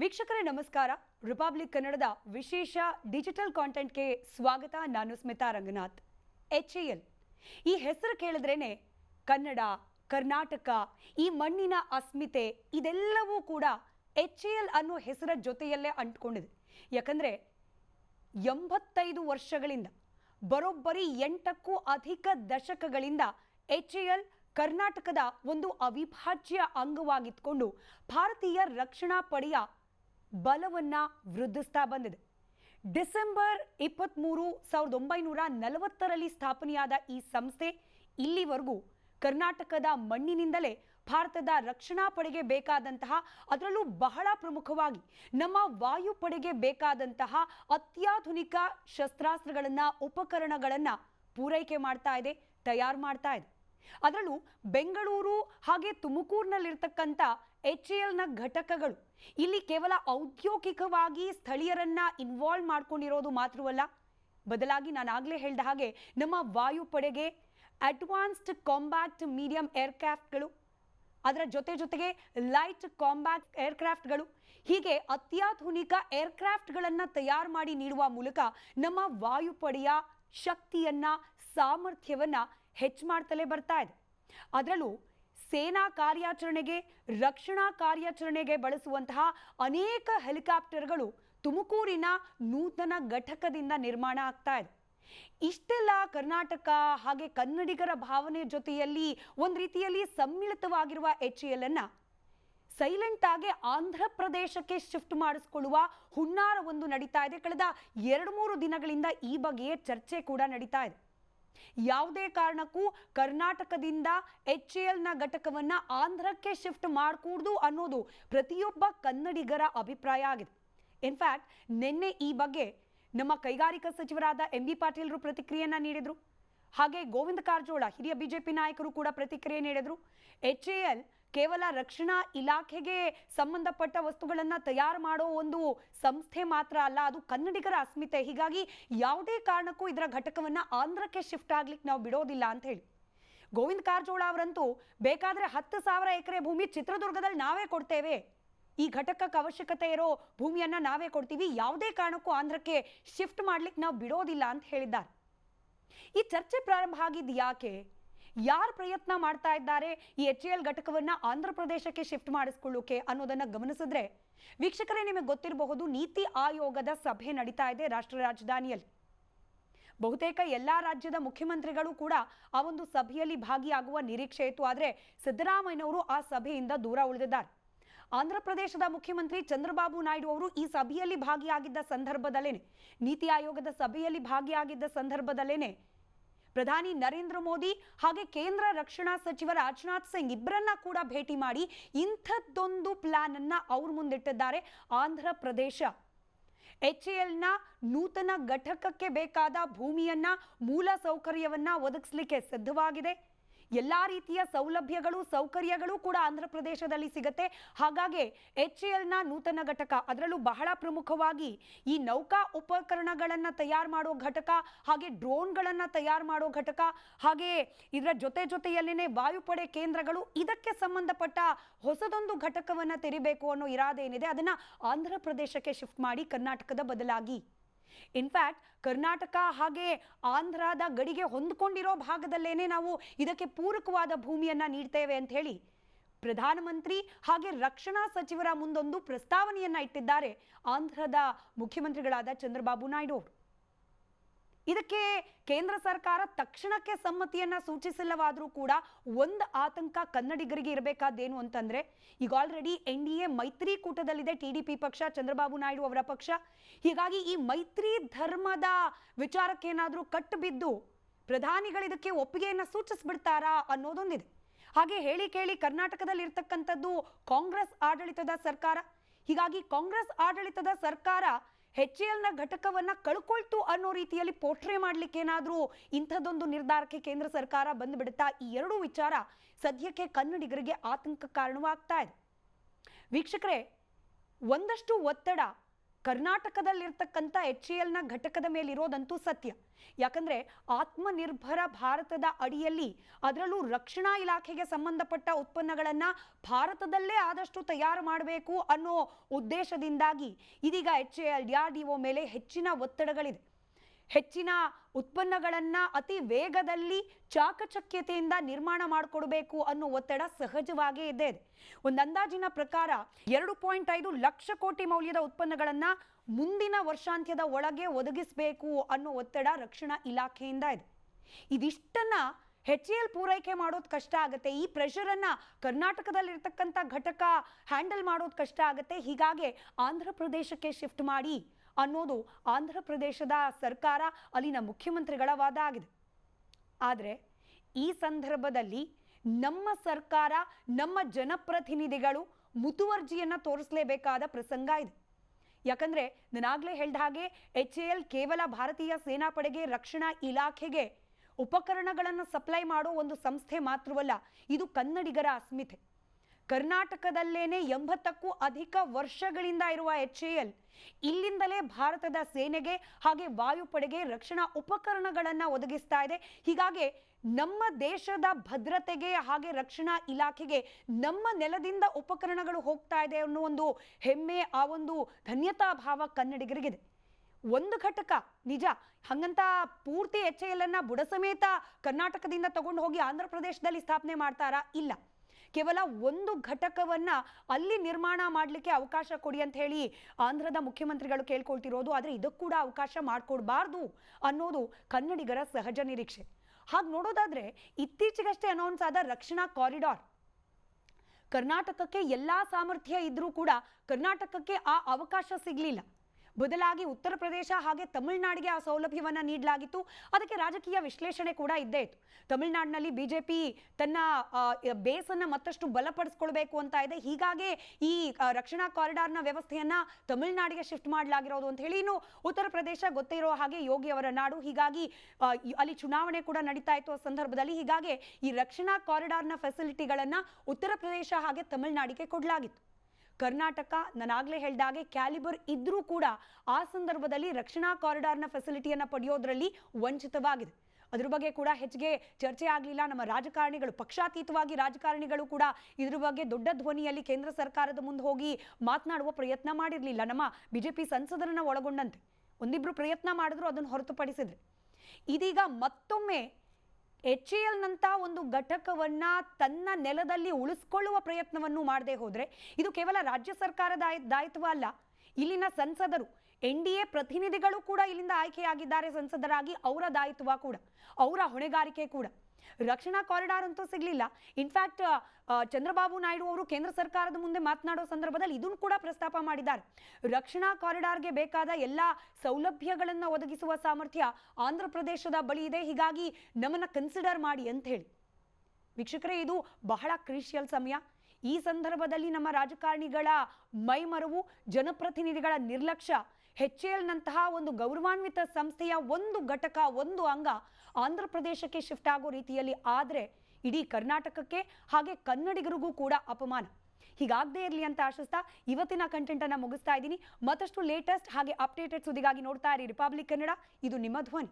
ವೀಕ್ಷಕರೇ, ನಮಸ್ಕಾರ. ರಿಪಬ್ಲಿಕ್ ಕನ್ನಡದ ವಿಶೇಷ ಡಿಜಿಟಲ್ ಕಾಂಟೆಂಟ್ಗೆ ಸ್ವಾಗತ. ನಾನು Smitha Ranganath. H A L ಈ ಹೆಸರು ಕೇಳಿದ್ರೇನೆ ಕನ್ನಡ, ಕರ್ನಾಟಕ, ಈ ಮಣ್ಣಿನ ಅಸ್ಮಿತೆ, ಇದೆಲ್ಲವೂ ಕೂಡ ಎಚ್ ಎ ಎಲ್ ಅನ್ನೋ ಹೆಸರ ಜೊತೆಯಲ್ಲೇ ಅಂಟ್ಕೊಂಡಿದೆ. ಯಾಕಂದರೆ ಎಂಬತ್ತೈದು ವರ್ಷಗಳಿಂದ, ಬರೋಬ್ಬರಿ ಎಂಟಕ್ಕೂ ಅಧಿಕ ದಶಕಗಳಿಂದ ಎಚ್ ಎ ಎಲ್ ಕರ್ನಾಟಕದ ಒಂದು ಅವಿಭಾಜ್ಯ ಅಂಗವಾಗಿತ್ಕೊಂಡು ಭಾರತೀಯ ರಕ್ಷಣಾ ಪಡೆಯ ಬಲವನ್ನ ವೃದ್ಧಿಸ್ತಾ ಬಂದಿದೆ. ಡಿಸೆಂಬರ್ ಇಪ್ಪತ್ತ್ಮೂರು ಸಾವಿರದ ಒಂಬೈನೂರ ನಲವತ್ತರಲ್ಲಿ ಸ್ಥಾಪನೆಯಾದ ಈ ಸಂಸ್ಥೆ ಇಲ್ಲಿವರೆಗೂ ಕರ್ನಾಟಕದ ಮಣ್ಣಿನಿಂದಲೇ ಭಾರತದ ರಕ್ಷಣಾ ಪಡೆಗೆ ಬೇಕಾದಂತಹ, ಅದರಲ್ಲೂ ಬಹಳ ಪ್ರಮುಖವಾಗಿ ನಮ್ಮ ವಾಯುಪಡೆಗೆ ಬೇಕಾದಂತಹ ಅತ್ಯಾಧುನಿಕ ಶಸ್ತ್ರಾಸ್ತ್ರಗಳನ್ನು, ಉಪಕರಣಗಳನ್ನು ಪೂರೈಕೆ ಮಾಡ್ತಾ ಇದೆ, ತಯಾರು ಮಾಡ್ತಾ ಇದೆ. ಅದರಲ್ಲೂ ಬೆಂಗಳೂರು ಹಾಗೆ ತುಮಕೂರಿನಲ್ಲಿರ್ತಕ್ಕಂಥ ಎಚ್ ಎಲ್ನ ಘಟಕಗಳು. ಇಲ್ಲಿ ಕೇವಲ ಔದ್ಯೋಗಿಕವಾಗಿ ಸ್ಥಳೀಯರನ್ನ ಇನ್ವಾಲ್ವ್ ಮಾಡ್ಕೊಂಡಿರೋದು ಮಾತ್ರವಲ್ಲ, ಬದಲಾಗಿ ನಾನು ಆಗಲೇ ಹೇಳಿದ ಹಾಗೆ ನಮ್ಮ ವಾಯುಪಡೆಗೆ ಅಡ್ವಾನ್ಸ್ಡ್ ಕಾಂಬ್ಯಾಕ್ಟ್ ಮೀಡಿಯಂ ಏರ್ಕ್ರಾಫ್ಟ್ಗಳು ಅದರ ಜೊತೆ ಜೊತೆಗೆ ಲೈಟ್ ಕಾಂಬ್ಯಾಕ್ಟ್ ಏರ್ಕ್ರಾಫ್ಟ್ಗಳು ಹೀಗೆ ಅತ್ಯಾಧುನಿಕ ಏರ್ಕ್ರಾಫ್ಟ್ಗಳನ್ನು ತಯಾರು ಮಾಡಿ ನೀಡುವ ಮೂಲಕ ನಮ್ಮ ವಾಯುಪಡೆಯ ಶಕ್ತಿಯನ್ನ, ಸಾಮರ್ಥ್ಯವನ್ನ ಹೆಚ್ಚು ಮಾಡ್ತಲೇ ಬರ್ತಾ ಇದೆ. ಅದರಲ್ಲೂ ಸೇನಾ ಕಾರ್ಯಾಚರಣೆಗೆ, ರಕ್ಷಣಾ ಕಾರ್ಯಾಚರಣೆಗೆ ಬಳಸುವಂತಹ ಅನೇಕ ಹೆಲಿಕಾಪ್ಟರ್ಗಳು ತುಮಕೂರಿನ ನೂತನ ಘಟಕದಿಂದ ನಿರ್ಮಾಣ ಆಗ್ತಾ ಇದೆ. ಇಷ್ಟೆಲ್ಲ ಕರ್ನಾಟಕ ಹಾಗೆ ಕನ್ನಡಿಗರ ಭಾವನೆ ಜೊತೆಯಲ್ಲಿ ಒಂದು ರೀತಿಯಲ್ಲಿ ಸಮ್ಮಿಳಿತವಾಗಿರುವ ಎಚ್ ಎಲ್ ಅನ್ನ ಸೈಲೆಂಟ್ ಆಗಿ ಆಂಧ್ರ ಪ್ರದೇಶಕ್ಕೆ ಶಿಫ್ಟ್ ಮಾಡಿಸ್ಕೊಳ್ಳುವ ಹುನ್ನಾರ ಒಂದು ನಡೀತಾ ಇದೆ. ಕಳೆದ ಎರಡು ಮೂರು ದಿನಗಳಿಂದ ಈ ಬಗೆಯ ಚರ್ಚೆ ಕೂಡ ನಡೀತಾ ಇದೆ. ಯಾವುದೇ ಕಾರಣಕ್ಕೂ ಕರ್ನಾಟಕದಿಂದ ಎಚ್ ಎಲ್ನ ಘಟಕವನ್ನ ಆಂಧ್ರಕ್ಕೆ ಶಿಫ್ಟ್ ಮಾಡಕೂಡ್ದು ಅನ್ನೋದು ಪ್ರತಿಯೊಬ್ಬ ಕನ್ನಡಿಗರ ಅಭಿಪ್ರಾಯ ಆಗಿದೆ. ಇನ್ಫ್ಯಾಕ್ಟ್ ನಿನ್ನೆ ಈ ಬಗ್ಗೆ ನಮ್ಮ ಕೈಗಾರಿಕಾ ಸಚಿವರಾದ ಎಂ ಬಿ ಪಾಟೀಲ್ರು ಪ್ರತಿಕ್ರಿಯೆಯನ್ನ ನೀಡಿದ್ರು. ಹಾಗೆ ಗೋವಿಂದ ಕಾರಜೋಳ, ಹಿರಿಯ ಬಿಜೆಪಿ ನಾಯಕರು ಕೂಡ ಪ್ರತಿಕ್ರಿಯೆ ನೀಡಿದ್ರು. ಎಚ್ ಎ ಎಲ್ ಕೇವಲ ರಕ್ಷಣಾ ಇಲಾಖೆಗೆ ಸಂಬಂಧಪಟ್ಟ ವಸ್ತುಗಳನ್ನು ತಯಾರು ಮಾಡೋ ಒಂದು ಸಂಸ್ಥೆ ಮಾತ್ರ ಅಲ್ಲ, ಅದು ಕನ್ನಡಿಗರ ಅಸ್ಮಿತೆ. ಹೀಗಾಗಿ ಯಾವುದೇ ಕಾರಣಕ್ಕೂ ಇದರ ಘಟಕವನ್ನು ಆಂಧ್ರಕ್ಕೆ ಶಿಫ್ಟ್ ಆಗ್ಲಿಕ್ಕೆ ನಾವು ಬಿಡೋದಿಲ್ಲ ಅಂತ ಹೇಳಿ. ಗೋವಿಂದ ಕಾರಜೋಳ ಅವರಂತೂ ಬೇಕಾದ್ರೆ ಹತ್ತು ಸಾವಿರ ಎಕರೆ ಭೂಮಿ ಚಿತ್ರದುರ್ಗದಲ್ಲಿ ನಾವೇ ಕೊಡ್ತೇವೆ. ಈ ಘಟಕಕ್ಕೆ ಅವಶ್ಯಕತೆ ಇರೋ ಭೂಮಿಯನ್ನ ನಾವೇ ಕೊಡ್ತೀವಿ. ಯಾವುದೇ ಕಾರಣಕ್ಕೂ ಆಂಧ್ರಕ್ಕೆ ಶಿಫ್ಟ್ ಮಾಡ್ಲಿಕ್ಕೆ ನಾವು ಬಿಡೋದಿಲ್ಲ ಅಂತ ಹೇಳಿದ್ದಾರೆ. ಈ ಚರ್ಚೆ ಪ್ರಾರಂಭ ಆಗಿದ್ದು ಯಾಕೆ? ಯಾರು ಪ್ರಯತ್ನ ಮಾಡ್ತಾ ಇದ್ದಾರೆ ಈ ಎಚ್ ಎಲ್ ಘಟಕವನ್ನ ಆಂಧ್ರ ಪ್ರದೇಶಕ್ಕೆ ಶಿಫ್ಟ್ ಮಾಡಿಸ್ಕೊಳ್ಳೋಕೆ ಅನ್ನೋದನ್ನ ಗಮನಿಸಿದ್ರೆ ವೀಕ್ಷಕರೇ ನಿಮಗೆ ಗೊತ್ತಿರಬಹುದು, ನೀತಿ ಆಯೋಗದ ಸಭೆ ನಡೀತಾ ಇದೆ ರಾಷ್ಟ್ರ ರಾಜಧಾನಿಯಲ್ಲಿ. ಬಹುತೇಕ ಎಲ್ಲ ರಾಜ್ಯದ ಮುಖ್ಯಮಂತ್ರಿಗಳು ಕೂಡ ಆ ಒಂದು ಸಭೆಯಲ್ಲಿ ಭಾಗಿಯಾಗುವ ನಿರೀಕ್ಷೆ ಇತ್ತು. ಆದರೆ ಸಿದ್ದರಾಮಯ್ಯನವರು ಆ ಸಭೆಯಿಂದ ದೂರ ಉಳಿದಿದ್ದಾರೆ. ಆಂಧ್ರ ಪ್ರದೇಶದ ಮುಖ್ಯಮಂತ್ರಿ ಚಂದ್ರಬಾಬು ನಾಯ್ಡು ಅವರು ಈ ಸಭೆಯಲ್ಲಿ ಭಾಗಿಯಾಗಿದ್ದ ಸಂದರ್ಭದಲ್ಲೇನೆ, ನೀತಿ ಆಯೋಗದ ಸಭೆಯಲ್ಲಿ ಭಾಗಿಯಾಗಿದ್ದ ಸಂದರ್ಭದಲ್ಲೇನೆ ಪ್ರಧಾನಿ ನರೇಂದ್ರ ಮೋದಿ ಹಾಗೆ ಕೇಂದ್ರ ರಕ್ಷಣಾ ಸಚಿವ ರಾಜನಾಥ್ ಸಿಂಗ್ ಇಬ್ಬರನ್ನ ಕೂಡ ಭೇಟಿ ಮಾಡಿ ಇಂಥದ್ದೊಂದು ಪ್ಲಾನ್ ಅನ್ನ ಅವ್ರ ಮುಂದಿಟ್ಟಿದ್ದಾರೆ ಆಂಧ್ರ ಪ್ರದೇಶ. ಎಚ್ ಎಲ್ನ ನೂತನ ಘಟಕಕ್ಕೆ ಬೇಕಾದ ಭೂಮಿಯನ್ನ, ಮೂಲ ಸೌಕರ್ಯವನ್ನ ಒದಗಿಸ್ಲಿಕ್ಕೆ ಸಿದ್ಧವಾಗಿದೆ. ಎಲ್ಲ ರೀತಿಯ ಸೌಲಭ್ಯಗಳು, ಸೌಕರ್ಯಗಳು ಕೂಡ ಆಂಧ್ರ ಪ್ರದೇಶದಲ್ಲಿ ಸಿಗತ್ತೆ. ಹಾಗಾಗಿ ಎಚ್ ಎಲ್ನ ನೂತನ ಘಟಕ, ಅದರಲ್ಲೂ ಬಹಳ ಪ್ರಮುಖವಾಗಿ ಈ ನೌಕಾ ಉಪಕರಣಗಳನ್ನು ತಯಾರು ಮಾಡೋ ಘಟಕ, ಹಾಗೆ ಡ್ರೋನ್ಗಳನ್ನು ತಯಾರು ಮಾಡೋ ಘಟಕ, ಹಾಗೆ ಇದರ ಜೊತೆ ಜೊತೆಯಲ್ಲೇನೆ ವಾಯುಪಡೆ ಕೇಂದ್ರಗಳು, ಇದಕ್ಕೆ ಸಂಬಂಧಪಟ್ಟ ಹೊಸದೊಂದು ಘಟಕವನ್ನು ತೆರಿಬೇಕು ಅನ್ನೋ ಇರಾದೆ ಏನಿದೆ, ಅದನ್ನ ಆಂಧ್ರ ಪ್ರದೇಶಕ್ಕೆ ಶಿಫ್ಟ್ ಮಾಡಿ ಕರ್ನಾಟಕದ ಬದಲಾಗಿ ಇನ್ಫ್ಯಾಕ್ಟ್ ಕರ್ನಾಟಕ ಹಾಗೆ ಆಂಧ್ರದ ಗಡಿಗೆ ಹೊಂದ್ಕೊಂಡಿರೋ ಭಾಗದಲ್ಲೇನೆ ನಾವು ಇದಕ್ಕೆ ಪೂರಕವಾದ ಭೂಮಿಯನ್ನ ನೀಡ್ತೇವೆ ಅಂತ ಹೇಳಿ ಪ್ರಧಾನಮಂತ್ರಿ ಹಾಗೆ ರಕ್ಷಣಾ ಸಚಿವರ ಮುಂದೊಂದು ಪ್ರಸ್ತಾವನೆಯನ್ನ ಇಟ್ಟಿದ್ದಾರೆ ಆಂಧ್ರದ ಮುಖ್ಯಮಂತ್ರಿಗಳಾದ ಚಂದ್ರಬಾಬು ನಾಯ್ಡು ಇದಕ್ಕೆ ಕೇಂದ್ರ ಸರ್ಕಾರ ತಕ್ಷಣಕ್ಕೆ ಸಮ್ಮತಿಯನ್ನ ಸೂಚಿಸಿಲ್ಲವಾದರೂ ಕೂಡ ಒಂದು ಆತಂಕ ಕನ್ನಡಿಗರಿಗೆ ಇರಬೇಕಾದೇನು ಅಂತಂದ್ರೆ, ಈಗ ಆಲ್ರೆಡಿ ಎನ್ ಡಿ ಎ ಮೈತ್ರಿಕೂಟದಲ್ಲಿದೆ ಟಿ ಡಿ ಪಿ ಪಕ್ಷ, ಚಂದ್ರಬಾಬು ನಾಯ್ಡು ಅವರ ಪಕ್ಷ. ಹೀಗಾಗಿ ಈ ಮೈತ್ರಿ ಧರ್ಮದ ವಿಚಾರಕ್ಕೇನಾದರೂ ಕಟ್ಟು ಬಿದ್ದು ಪ್ರಧಾನಿಗಳು ಇದಕ್ಕೆ ಒಪ್ಪಿಗೆಯನ್ನು ಸೂಚಿಸ್ಬಿಡ್ತಾರಾ ಅನ್ನೋದೊಂದಿದೆ. ಹಾಗೆ ಹೇಳಿ ಕೇಳಿ ಕರ್ನಾಟಕದಲ್ಲಿ ಇರ್ತಕ್ಕಂಥದ್ದು ಕಾಂಗ್ರೆಸ್ ಆಡಳಿತದ ಸರ್ಕಾರ. ಹೀಗಾಗಿ ಕಾಂಗ್ರೆಸ್ ಆಡಳಿತದ ಸರ್ಕಾರ ಎಚ್ ಎಲ್ನ ಘಟಕವನ್ನ ಕಳ್ಕೊಳ್ತು ಅನ್ನೋ ರೀತಿಯಲ್ಲಿ ಪೋಟ್ರೆ ಮಾಡ್ಲಿಕ್ಕೆ ಏನಾದರೂ ಇಂಥದ್ದೊಂದು ನಿರ್ಧಾರಕ್ಕೆ ಕೇಂದ್ರ ಸರ್ಕಾರ ಬಂದ್ಬಿಡುತ್ತಾ? ಈ ಎರಡೂ ವಿಚಾರ ಸದ್ಯಕ್ಕೆ ಕನ್ನಡಿಗರಿಗೆ ಆತಂಕ ಕಾರಣವಾಗ್ತಾ ಇದೆ. ವೀಕ್ಷಕರೇ, ಒಂದಷ್ಟು ಒತ್ತಡ ಕರ್ನಾಟಕದಲ್ಲಿರ್ತಕ್ಕಂಥ ಎಚ್ ಇ ಎಲ್ನ ಘಟಕದ ಮೇಲಿರೋದಂತೂ ಸತ್ಯ. ಯಾಕಂದ್ರೆ ಆತ್ಮನಿರ್ಭರ ಭಾರತದ ಅಡಿಯಲ್ಲಿ ಅದರಲ್ಲೂ ರಕ್ಷಣಾ ಇಲಾಖೆಗೆ ಸಂಬಂಧಪಟ್ಟ ಉತ್ಪನ್ನಗಳನ್ನು ಭಾರತದಲ್ಲೇ ಆದಷ್ಟು ತಯಾರು ಮಾಡಬೇಕು ಅನ್ನೋ ಉದ್ದೇಶದಿಂದಾಗಿ ಇದೀಗ H A L D O ಮೇಲೆ ಹೆಚ್ಚಿನ ಒತ್ತಡಗಳಿದೆ. ಹೆಚ್ಚಿನ ಉತ್ಪನ್ನಗಳನ್ನು ಅತಿ ವೇಗದಲ್ಲಿ ಚಾಕಚಕ್ಯತೆಯಿಂದ ನಿರ್ಮಾಣ ಮಾಡಿಕೊಡ್ಬೇಕು ಅನ್ನೋ ಒತ್ತಡ ಸಹಜವಾಗೇ ಇದೆ. ಒಂದು ಅಂದಾಜಿನ ಪ್ರಕಾರ ಎರಡು ಪಾಯಿಂಟ್ ಐದು ಲಕ್ಷ ಕೋಟಿ ಮೌಲ್ಯದ ಉತ್ಪನ್ನಗಳನ್ನು ಮುಂದಿನ ವರ್ಷಾಂತ್ಯದ ಒಳಗೆ ಒದಗಿಸಬೇಕು ಅನ್ನೋ ಒತ್ತಡ ರಕ್ಷಣಾ ಇಲಾಖೆಯಿಂದ ಇದೆ. ಇದಿಷ್ಟನ್ನ ಹೆಚ್ ಎಲ್ ಪೂರೈಕೆ ಮಾಡೋದು ಕಷ್ಟ ಆಗುತ್ತೆ. ಈ ಪ್ರೆಷರನ್ನು ಕರ್ನಾಟಕದಲ್ಲಿರ್ತಕ್ಕಂಥ ಘಟಕ ಹ್ಯಾಂಡಲ್ ಮಾಡೋದು ಕಷ್ಟ ಆಗುತ್ತೆ. ಹೀಗಾಗಿ ಆಂಧ್ರ ಪ್ರದೇಶಕ್ಕೆ ಶಿಫ್ಟ್ ಮಾಡಿ ಅನ್ನೋದು ಆಂಧ್ರ ಪ್ರದೇಶದ ಸರ್ಕಾರ ಅಲ್ಲಿನ ಮುಖ್ಯಮಂತ್ರಿಗಳ ವಾದ ಆಗಿದೆ. ಆದರೆ ಈ ಸಂದರ್ಭದಲ್ಲಿ ನಮ್ಮ ಸರ್ಕಾರ, ನಮ್ಮ ಜನಪ್ರತಿನಿಧಿಗಳು ಮುತುವರ್ಜಿಯನ್ನು ತೋರಿಸಲೇಬೇಕಾದ ಪ್ರಸಂಗ ಇದೆ. ಯಾಕಂದ್ರೆ ನಾನಾಗಲೇ ಹೇಳಿದ ಹಾಗೆ ಎಚ್ ಎ ಎಲ್ ಕೇವಲ ಭಾರತೀಯ ಸೇನಾಪಡೆಗೆ ರಕ್ಷಣಾ ಇಲಾಖೆಗೆ ಉಪಕರಣಗಳನ್ನು ಸಪ್ಲೈ ಮಾಡೋ ಒಂದು ಸಂಸ್ಥೆ ಮಾತ್ರವಲ್ಲ, ಇದು ಕನ್ನಡಿಗರ ಅಸ್ಮಿತೆ ಕರ್ನಾಟಕದಲ್ಲೇನೆ ಎಂಬತ್ತಕ್ಕೂ ಅಧಿಕ ವರ್ಷಗಳಿಂದ ಇರುವ ಎಚ್ ಎ ಎಲ್, ಇಲ್ಲಿಂದಲೇ ಭಾರತದ ಸೇನೆಗೆ ಹಾಗೆ ವಾಯುಪಡೆಗೆ ರಕ್ಷಣಾ ಉಪಕರಣಗಳನ್ನು ಒದಗಿಸ್ತಾ ಇದೆ. ಹೀಗಾಗಿ ನಮ್ಮ ದೇಶದ ಭದ್ರತೆಗೆ ಹಾಗೆ ರಕ್ಷಣಾ ಇಲಾಖೆಗೆ ನಮ್ಮ ನೆಲದಿಂದ ಉಪಕರಣಗಳು ಹೋಗ್ತಾ ಇದೆ ಅನ್ನೋ ಒಂದು ಹೆಮ್ಮೆ, ಆ ಒಂದು ಧನ್ಯತಾ ಭಾವ ಕನ್ನಡಿಗರಿಗಿದೆ. ಒಂದು ಘಟಕ, ನಿಜ, ಹಂಗಂತ ಪೂರ್ತಿ ಎಚ್ ಎಲ್ ಅನ್ನ ಬುಡ ಸಮೇತ ಕರ್ನಾಟಕದಿಂದ ತಗೊಂಡು ಹೋಗಿ ಆಂಧ್ರ ಪ್ರದೇಶದಲ್ಲಿ ಸ್ಥಾಪನೆ ಮಾಡ್ತಾರಾ? ಇಲ್ಲ. ಕೇವಲ ಒಂದು ಘಟಕವನ್ನ ಅಲ್ಲಿ ನಿರ್ಮಾಣ ಮಾಡಲಿಕ್ಕೆ ಅವಕಾಶ ಕೊಡಿ ಅಂತ ಹೇಳಿ ಆಂಧ್ರದ ಮುಖ್ಯಮಂತ್ರಿಗಳು ಕೇಳ್ಕೊಳ್ತಿರೋದು. ಆದರೆ ಇದಕ್ಕೂ ಕೂಡ ಅವಕಾಶ ಮಾಡಿಕೊಡ್ಬಾರ್ದು ಅನ್ನೋದು ಕನ್ನಡಿಗರ ಸಹಜ ನಿರೀಕ್ಷೆ. ಹಾಗೆ ನೋಡೋದಾದ್ರೆ ಇತ್ತೀಚೆಗಷ್ಟೇ ಅನೌನ್ಸ್ ಆದ ರಕ್ಷಣಾ ಕಾರಿಡಾರ್ ಕರ್ನಾಟಕಕ್ಕೆ ಎಲ್ಲಾ ಸಾಮರ್ಥ್ಯ ಇದ್ರೂ ಕೂಡ ಕರ್ನಾಟಕಕ್ಕೆ ಆ ಅವಕಾಶ ಸಿಗಲಿಲ್ಲ. ಬದಲಾಗಿ ಉತ್ತರ ಪ್ರದೇಶ ಹಾಗೆ ತಮಿಳುನಾಡಿಗೆ ಆ ಸೌಲಭ್ಯವನ್ನು ನೀಡಲಾಗಿತ್ತು. ಅದಕ್ಕೆ ರಾಜಕೀಯ ವಿಶ್ಲೇಷಣೆ ಕೂಡ ಇದ್ದೇ ಇತ್ತು. ತಮಿಳುನಾಡಿನಲ್ಲಿ ಬಿಜೆಪಿ ತನ್ನ ಬೇಸನ್ನು ಮತ್ತಷ್ಟು ಬಲಪಡಿಸ್ಕೊಳ್ಬೇಕು ಅಂತ ಇದೆ. ಹೀಗಾಗಿ ಈ ರಕ್ಷಣಾ ಕಾರಿಡಾರ್ನ ವ್ಯವಸ್ಥೆಯನ್ನ ತಮಿಳುನಾಡಿಗೆ ಶಿಫ್ಟ್ ಮಾಡಲಾಗಿರೋದು ಅಂತ ಹೇಳಿ ಇನ್ನು ಉತ್ತರ ಪ್ರದೇಶ ಗೊತ್ತೇ ಇರೋ ಹಾಗೆ ಯೋಗಿ ಅವರ ನಾಡು. ಹೀಗಾಗಿ ಅಲ್ಲಿ ಚುನಾವಣೆ ಕೂಡ ನಡೀತಾ ಇತ್ತು ಆ ಸಂದರ್ಭದಲ್ಲಿ. ಹೀಗಾಗಿ ಈ ರಕ್ಷಣಾ ಕಾರಿಡಾರ್ನ ಫೆಸಿಲಿಟಿಗಳನ್ನ ಉತ್ತರ ಪ್ರದೇಶ ಹಾಗೆ ತಮಿಳುನಾಡಿಗೆ ಕೊಡಲಾಗಿತ್ತು. ಕರ್ನಾಟಕ, ನಾನಾಗಲೇ ಹೇಳ್ದಾಗೆ ಕ್ಯಾಲಿಬರ್ ಇದ್ರೂ ಕೂಡ ಆ ಸಂದರ್ಭದಲ್ಲಿ ರಕ್ಷಣಾ ಕಾರಿಡಾರ್ನ ಫೆಸಿಲಿಟಿಯನ್ನು ಪಡೆಯೋದ್ರಲ್ಲಿ ವಂಚಿತವಾಗಿದೆ. ಅದ್ರ ಬಗ್ಗೆ ಕೂಡ ಹೆಚ್ಚಿಗೆ ಚರ್ಚೆ ಆಗಲಿಲ್ಲ. ನಮ್ಮ ರಾಜಕಾರಣಿಗಳು, ಪಕ್ಷಾತೀತವಾಗಿ ರಾಜಕಾರಣಿಗಳು ಕೂಡ ಇದ್ರ ಬಗ್ಗೆ ದೊಡ್ಡ ಧ್ವನಿಯಲ್ಲಿ ಕೇಂದ್ರ ಸರ್ಕಾರದ ಮುಂದೆ ಹೋಗಿ ಮಾತನಾಡುವ ಪ್ರಯತ್ನ ಮಾಡಿರಲಿಲ್ಲ. ನಮ್ಮ ಬಿಜೆಪಿ ಸಂಸದರನ್ನ ಒಳಗೊಂಡಂತೆ. ಒಂದಿಬ್ರು ಪ್ರಯತ್ನ ಮಾಡಿದ್ರು, ಅದನ್ನು ಹೊರತುಪಡಿಸಿದ್ರೆ. ಇದೀಗ ಮತ್ತೊಮ್ಮೆ ಎಚ್ ಎ ಎಲ್ನಂಥ ಒಂದು ಘಟಕವನ್ನ ತನ್ನ ನೆಲದಲ್ಲಿ ಉಳಿಸ್ಕೊಳ್ಳುವ ಪ್ರಯತ್ನವನ್ನು ಮಾಡದೆ ಹೋದ್ರೆ ಇದು ಕೇವಲ ರಾಜ್ಯ ಸರ್ಕಾರದ ದಾಯಿತ್ವ ಅಲ್ಲ. ಇಲ್ಲಿನ ಸಂಸದರು ಎನ್ ಡಿ ಎ ಪ್ರತಿನಿಧಿಗಳು ಕೂಡ ಇಲ್ಲಿಂದ ಆಯ್ಕೆಯಾಗಿದ್ದಾರೆ, ಸಂಸದರಾಗಿ ಅವರ ದಾಯಿತ್ವ ಕೂಡ, ಅವರ ಹೊಣೆಗಾರಿಕೆ ಕೂಡ. ರಕ್ಷಣಾ ಕಾರಿಡಾರ್ ಅಂತೂ ಸಿಗಲಿಲ್ಲ. ಇನ್ಫ್ಯಾಕ್ಟ್ ಚಂದ್ರಬಾಬು ನಾಯ್ಡು ಅವರು ಕೇಂದ್ರ ಸರ್ಕಾರದ ಮುಂದೆ ಮಾತನಾಡೋ ಸಂದರ್ಭದಲ್ಲಿ ಇದನ್ನು ಕೂಡ ಪ್ರಸ್ತಾಪ ಮಾಡಿದ್ದಾರೆ. ರಕ್ಷಣಾ ಕಾರಿಡಾರ್ಗೆ ಬೇಕಾದ ಎಲ್ಲ ಸೌಲಭ್ಯಗಳನ್ನು ಒದಗಿಸುವ ಸಾಮರ್ಥ್ಯ ಆಂಧ್ರ ಪ್ರದೇಶದ ಬಳಿ ಇದೆ. ಹೀಗಾಗಿ ನಮ್ಮನ್ನು ಕನ್ಸಿಡರ್ ಮಾಡಿ ಅಂತ ಹೇಳಿ. ವೀಕ್ಷಕರೇ, ಇದು ಬಹಳ ಕ್ರಿಷಿಯಲ್ ಸಮಯ. ಈ ಸಂದರ್ಭದಲ್ಲಿ ನಮ್ಮ ರಾಜಕಾರಣಿಗಳ ಮೈಮರವು, ಜನಪ್ರತಿನಿಧಿಗಳ ನಿರ್ಲಕ್ಷ್ಯ ಎಚ್ ನಂತಹ ಒಂದು ಗೌರವಾನ್ವಿತ ಸಂಸ್ಥೆಯ ಒಂದು ಘಟಕ, ಒಂದು ಅಂಗ ಆಂಧ್ರ ಪ್ರದೇಶಕ್ಕೆ ಶಿಫ್ಟ್ ಆಗೋ ರೀತಿಯಲ್ಲಿ ಆದರೆ ಇಡೀ ಕರ್ನಾಟಕಕ್ಕೆ ಹಾಗೆ ಕನ್ನಡಿಗರಿಗೂ ಕೂಡ ಅಪಮಾನ. ಹೀಗಾಗದೇ ಇರಲಿ ಅಂತ ಆಶಿಸ್ತಾ ಇವತ್ತಿನ ಕಂಟೆಂಟನ್ನು ಮುಗಿಸ್ತಾ ಇದ್ದೀನಿ. ಮತ್ತಷ್ಟು ಲೇಟೆಸ್ಟ್ ಹಾಗೆ ಅಪ್ಡೇಟೆಡ್ ಸುದ್ದಿಗಾಗಿ ನೋಡ್ತಾ ಇರಿ ರಿಪಬ್ಲಿಕ್ ಕನ್ನಡ ಇದು ನಿಮ್ಮ ಧ್ವನಿ.